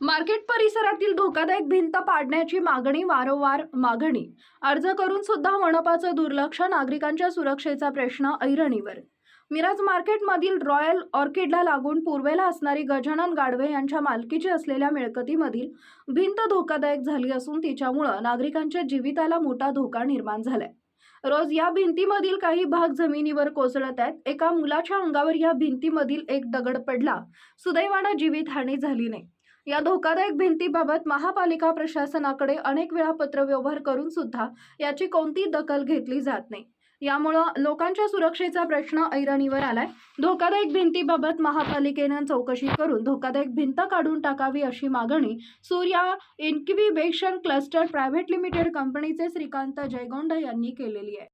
Market परिसरातील धोकादायक भिंत पाडण्याची मागणी वारंवार मागणी. अर्ज करून सुद्धा मनपाचं दुर्लक्ष नागरिकांच्या सुरक्षेचा प्रश्न ऐरणीवर. मिरज मार्केटमधील रॉयल ऑर्किडला लागून पूर्वेला असणारी गजानन गाडवे यांच्या मालकीची असलेल्या मिळकतीमधील भिंत धोकादायक झाली असून तिच्यामुळं नागरिकांच्या जीविताला मोठा धोका निर्माण झालाय. रोज या भिंतीमधील काही भाग जमिनीवर कोसळत आहेत. एका मुलाच्या अंगावर या भिंतीमधील एक दगड पडला. सुदैवानं जीवितहानी झाली नाही. या धोकादायक भिंतीबाबत महापालिका प्रशासनाकडे अनेक वेळा पत्रव्यवहार करून सुद्धा याची कोणती दखल घेतली जात नाही. यामुळं लोकांच्या सुरक्षेचा प्रश्न ऐरणीवर आलाय. धोकादायक भिंतीबाबत महापालिकेनं चौकशी करून धोकादायक भिंत काढून टाकावी अशी मागणी Surya incubation cluster private limited कंपनीचे श्रीकांत जयगोंड यांनी केलेली आहे.